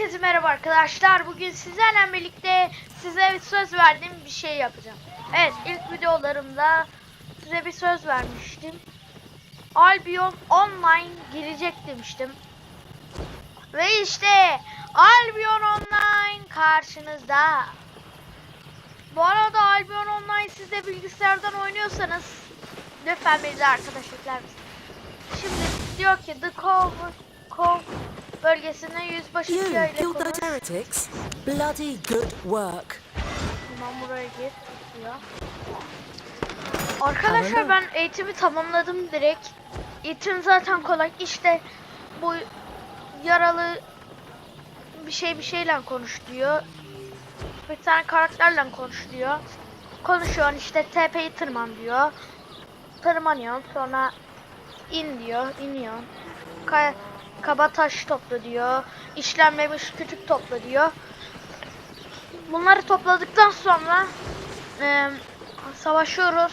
Herkese merhaba arkadaşlar. Bugün sizlerle birlikte size bir söz verdiğim bir şey yapacağım. Evet ilk videolarımda size bir söz vermiştim. Albion Online girecek demiştim. Ve işte Albion Online karşınızda. Bu arada Albion Online siz de bilgisayardan oynuyorsanız lütfen bize arkadaş ekler misiniz? Şimdi diyor ki The Cove, Cove bölgesinde yüzbaşı You ile killed those heretics. Bloody good work. Tamam buraya gir diyor. Arkadaşlar ben eğitimi tamamladım direkt. Eğitim zaten kolay. İşte bu yaralı bir şey bir şeyle konuş diyor. Bir tane karakterle konuş diyor. Konuşuyorsun işte tepeyi tırman diyor. Tırmanıyorsun sonra in diyor, iniyorsun. Ka kaba taş topla diyor. İşlenmemiş küçük topla diyor. Bunları topladıktan sonra e, savaşıyoruz.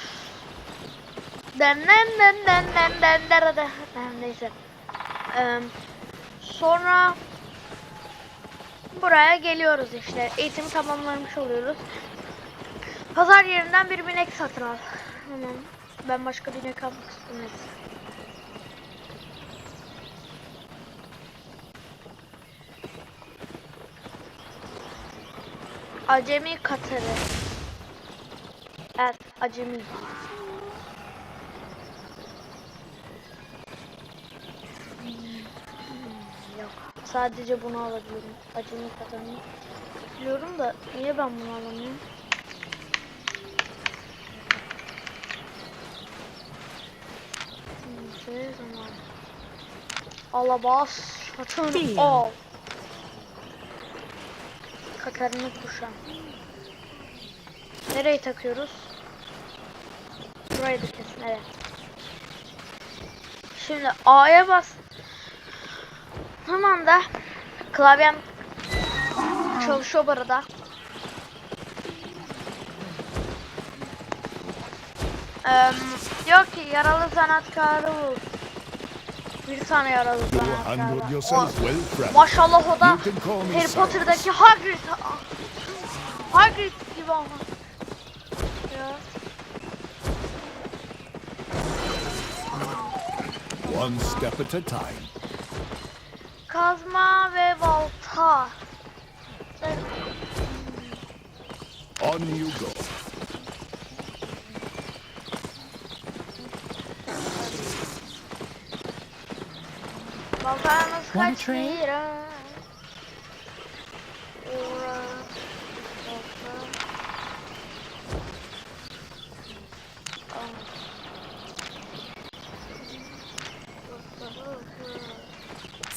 Den den den den den den den den neyse. E, sonra buraya geliyoruz işte. Eğitimi tamamlamış oluyoruz. Pazar yerinden bir binek satın al. Tamam. Ben başka binek almak istemiyorum. Acemi Katarı. Evet, acemi. Yok. Sadece bunu alabiliyorum. Acemi Katarı'nı. Biliyorum da niye ben bunu alamıyorum? Neyse zaman. Alabas. Satın al. Katarını kuşan. Nereye takıyoruz? Burayı da kesin evet. Şimdi A'ya bas. Tamam da klavyem çalışıyor bu arada. Eee, diyor ki yaralı sanatkarı bul. Bir tane yaralı friend. Maşallah o da Harry. Potter'daki Hagrid. Hagrid gibi ama. Ya. One step at a time. Kazma ve balta. On you go. Wanna kaç lira?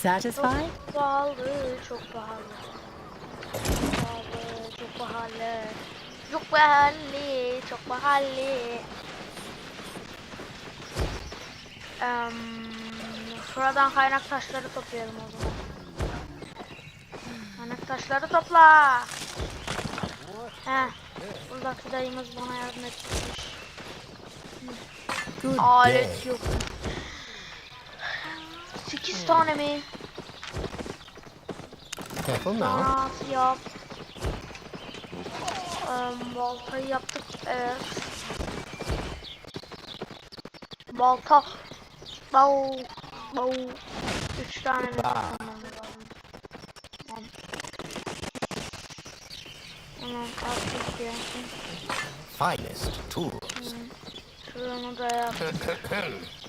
Satisfied? Çok pahalı, çok pahalı. Çok pahalı, çok pahalı. Çok pahalı, çok pahalı. Em, şuradan kaynak taşları toplayalım o zaman. Kaynak taşları topla. He, buradaki dayımız bana yardım etmiş. Alet yok. 8 tane mi? Careful now. Kanat yap. Em, baltayı yaptık. Evet. Balta. Bau. Bau. Üç tane mi? Tamam. Ya. finest tools. Şunu da yap.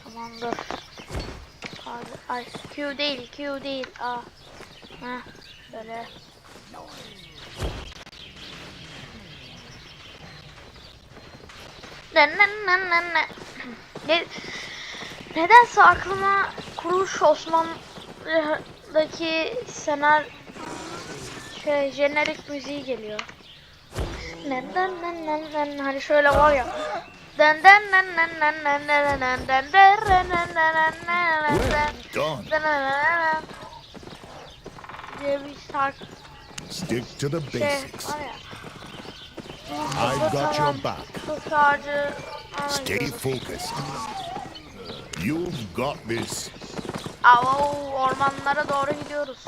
Tamamdır. Hadi. Ay Q değil. Q değil. A. Heh. Böyle. Ne ne ne ne. Ne- Nedense aklıma kuruluş Osmanlı'daki senar şey jenerik müziği geliyor. Nenden nenden nenden hani şöyle var ya. Stick to the basics. I've got your back. Stay focused. You've got this. Aa, ormanlara doğru gidiyoruz.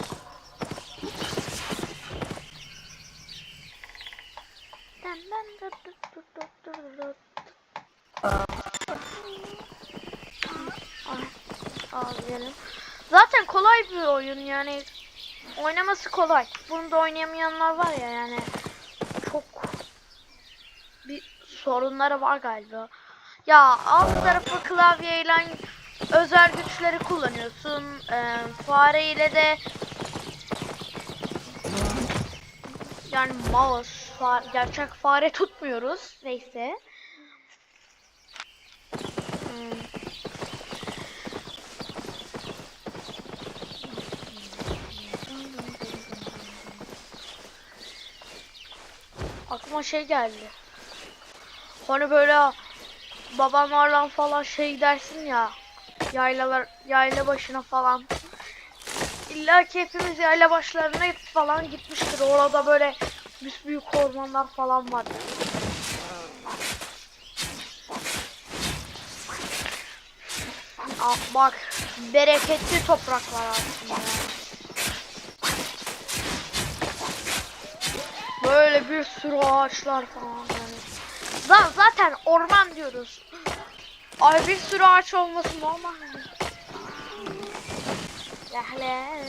Zaten kolay bir oyun yani. Oynaması kolay. Bunu da oynayamayanlar var ya yani. Çok bir sorunları var galiba. Ya alt tarafı klavyeyle özel güçleri kullanıyorsun. Ee, fare ile de yani mouse, fa- gerçek fare tutmuyoruz. Neyse. Hmm. Aklıma şey geldi. Hani böyle babamlarla falan şey dersin ya. Yaylalar, yayla başına falan. İlla ki hepimiz yayla başlarına falan gitmiştir. Orada böyle büyük ormanlar falan var. Ah, bak bereketli topraklar aslında. Böyle bir sürü ağaçlar falan yani. Za- zaten orman diyoruz. Ay bir sürü ağaç olması normal. Yahle,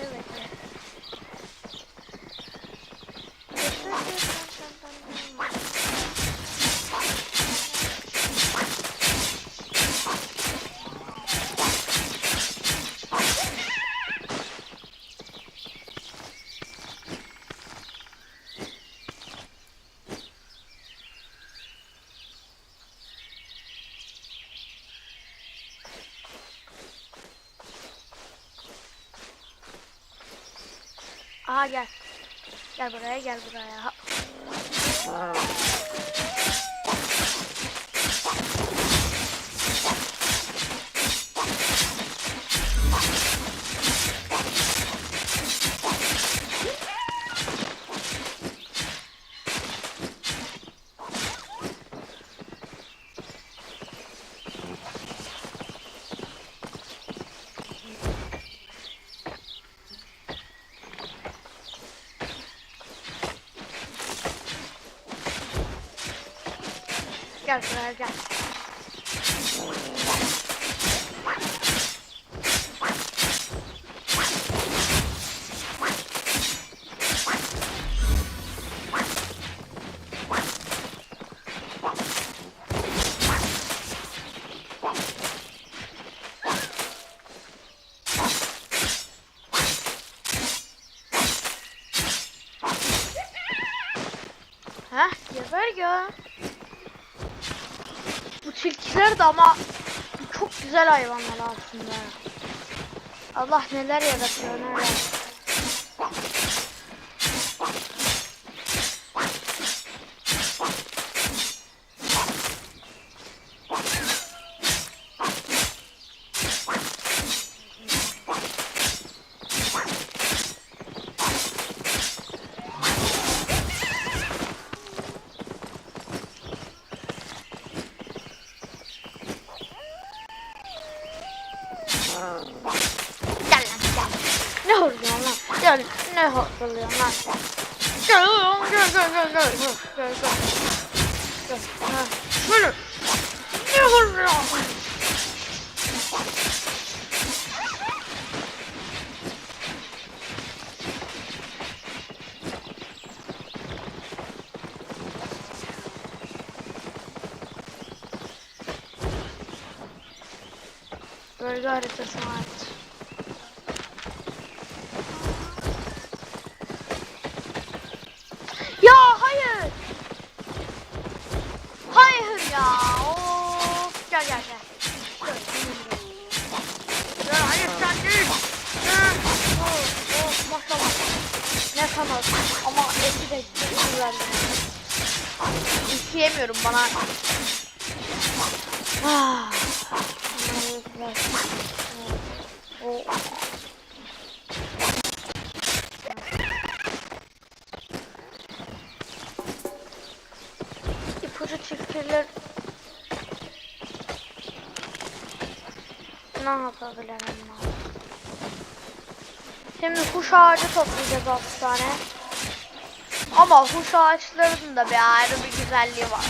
Gel buraya gel buraya. Ha. Gel buraya gel. Heh, geber ya. Bu de ama çok güzel hayvanlar aslında. Allah neler yaratıyor neler. Gel lan gel. Ne horluyorsun lan? Gel horluyorsun lan? Gel gel gel gel gel gel gel Şöyle. Ne horluyorsun? Bölge haritası ait. Sanat. Ama eti de çok güzeldi. İsteyemiyorum bana. Ah. Evet. O ipucu tilkiler ne yapabilirim ben? Şimdi kuş ağacı toplayacağız 6 tane. Ama huş ağaçlarının da bir ayrı bir güzelliği var.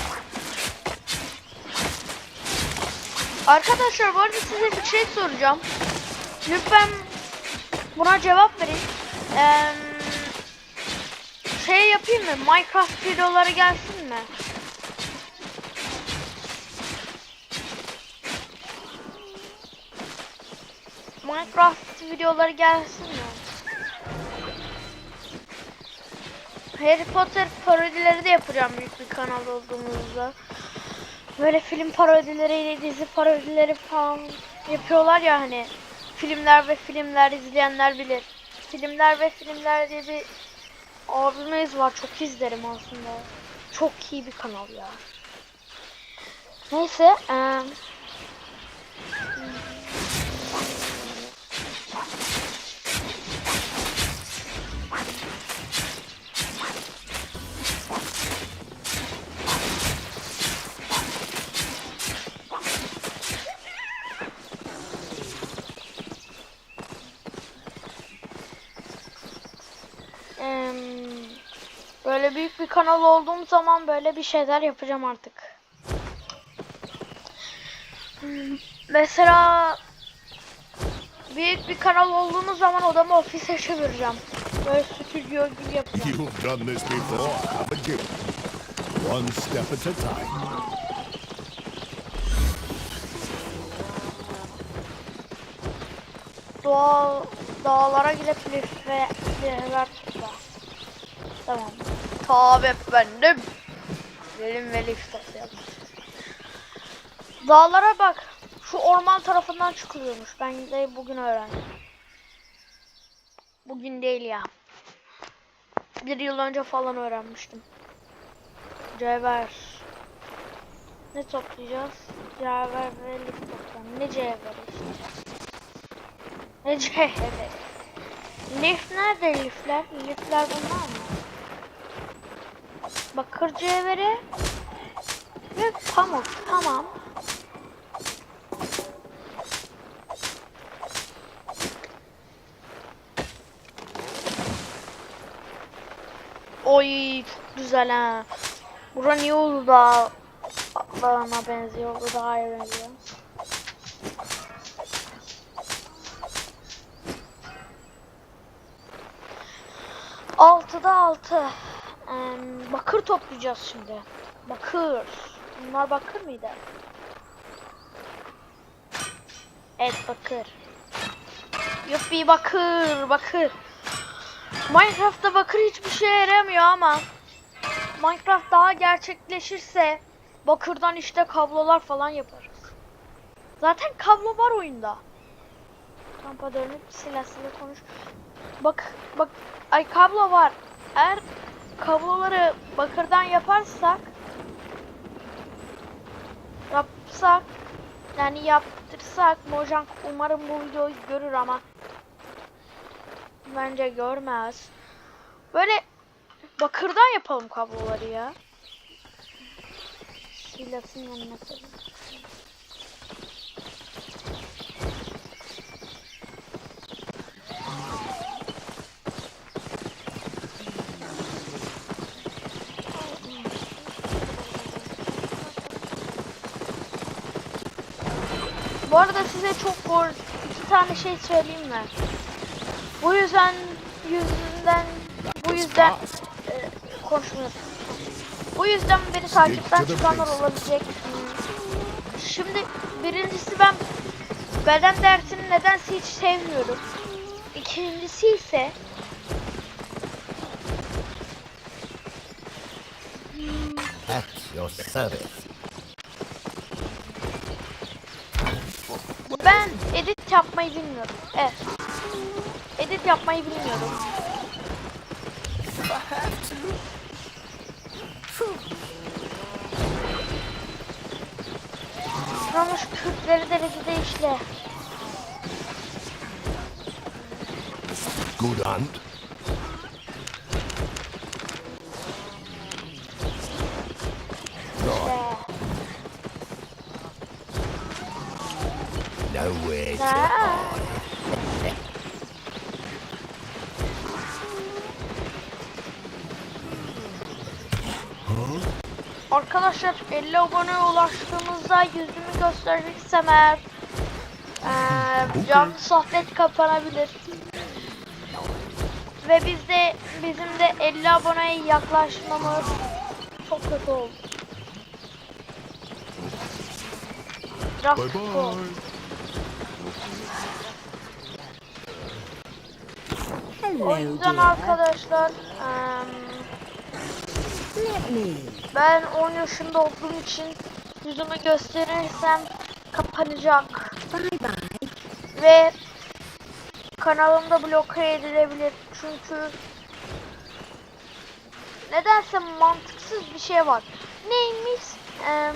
Arkadaşlar bu arada size bir şey soracağım. Lütfen buna cevap verin. Eee, şey yapayım mı? Minecraft videoları gelsin mi? Minecraft videoları gelsin mi? Harry Potter parodileri de yapacağım büyük bir kanal olduğumuzda. Böyle film parodileriyle dizi parodileri falan yapıyorlar ya hani. Filmler ve filmler izleyenler bilir. Filmler ve filmler diye bir abimiz var. Çok izlerim aslında. Çok iyi bir kanal ya. Neyse. eee Böyle büyük bir kanal olduğum zaman böyle bir şeyler yapacağım artık. Hmm, Mesela büyük bir kanal olduğumuz zaman odamı ofise çevireceğim. Böyle stüdyo gibi yapacağım. You've done this before, haven't you? One step at a time. Doğal dağlara gidip lifler tutma. Tamam. Tabi efendim. Benim ve lif toplayalım. Dağlara bak. Şu orman tarafından çıkılıyormuş. Ben de bugün öğrendim. Bugün değil ya. Bir yıl önce falan öğrenmiştim. Cevher. Ne toplayacağız? Cevher ve lif toplayalım. Ne cevher işte. Ne cevheri? Lif nerede lifler? Lifler bunlar mı? Bakır cevheri ve pamuk. Tamam. Oy çok güzel ha. Bura niye oldu da dağına benziyor? Bu daha iyi benziyor. Altıda altı. Bakır toplayacağız şimdi. Bakır. Bunlar bakır mıydı? Evet bakır. Yuppi bakır bakır. Minecraft'ta bakır hiçbir şeye yaramıyor ama Minecraft daha gerçekleşirse bakırdan işte kablolar falan yaparız. Zaten kablo var oyunda. Kampa dönüp silah silah konuş. Bak bak ay kablo var. Eğer kabloları bakırdan yaparsak yapsak yani yaptırsak Mojang umarım bu videoyu görür ama bence görmez. Böyle bakırdan yapalım kabloları ya. Silahın yanına koyayım. Bu arada size çok gor iki tane şey söyleyeyim mi? Bu yüzden yüzünden bu yüzden e, konuşmuyorsun. Bu yüzden beni takipten çıkanlar olabilecek. Şimdi birincisi ben beden dersini nedense hiç sevmiyorum. İkincisi ise At your service. Ben edit yapmayı bilmiyorum. Evet. Edit yapmayı bilmiyorum. Sıramış Kürtleri derecede işle. Good hunt. To hide. Arkadaşlar 50 aboneye ulaştığımızda yüzümü gösterirsem eğer eee canlı sohbet kapanabilir. Ve biz de bizim de 50 aboneye yaklaşmamız çok kötü oldu. Biraz Bye kötü oldu. O yüzden dear. arkadaşlar me. ben 10 yaşında olduğum için yüzümü gösterirsem kapanacak. Bye bye. ve kanalımda bloke edilebilir çünkü nedense mantıksız bir şey var. Neymiş? Eee,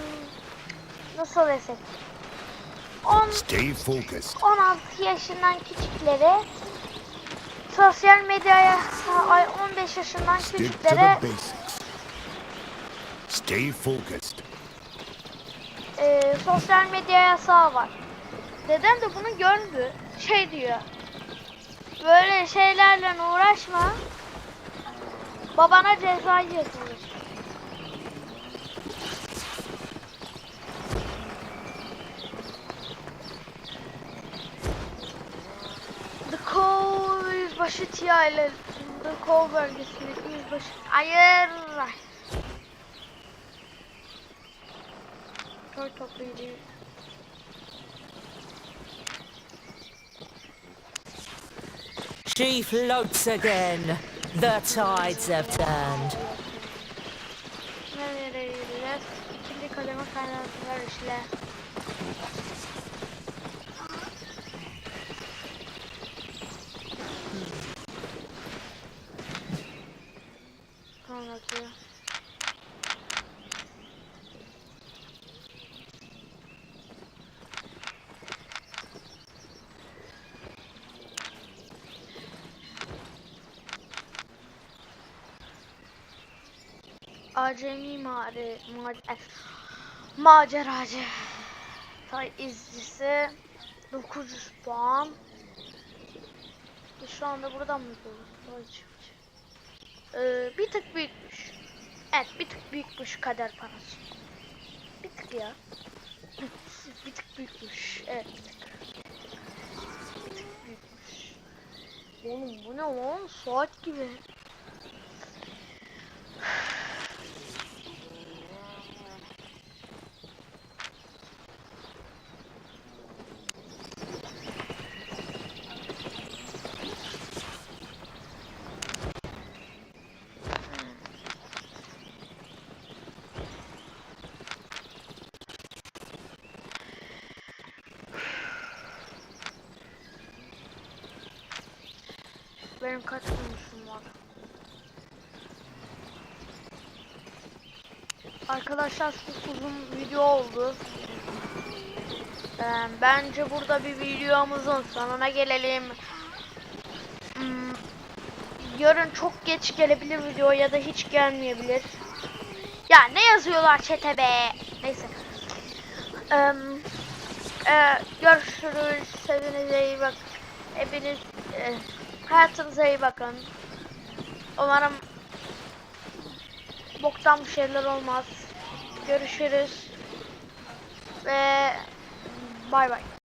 nasıl desek? 10 Stay focused. 16 yaşından küçüklere sosyal medyaya ay 15 yaşından küçüklere. Stay focused. e, sosyal medya yasağı var. Dedem de bunu gördü. Şey diyor. Böyle şeylerle uğraşma. Babana ceza yazılır. The Cove yüzbaşı Tia ile Cove bölgesindeki yüzbaşı. Hayır. Köy toplayıcı. She floats again. The tides have turned. Nereleriyle ikili kaleme kaynaklar işle. Acemi mağara, macer, maceracı. Tay izcisi 900 puan. Biz Şu anda buradan mı gidiyoruz? Ee, bir tık büyükmüş. Evet bir tık büyükmüş kader parası. Bir tık ya. bir tık büyükmüş. Evet bir tık. Bir tık büyükmüş. Oğlum bu ne lan? Saat gibi. Benim kaç bulmuşum var? Arkadaşlar çok uzun video oldu. Ee, bence burada bir videomuzun sonuna gelelim. Hmm, yarın çok geç gelebilir video ya da hiç gelmeyebilir. Ya ne yazıyorlar çete be? Neyse. Ee, e, görüşürüz. Sevinize iyi bak. Hepiniz e, hayatınıza iyi bakın. Umarım boktan bir şeyler olmaz. Görüşürüz. Ve bay bay.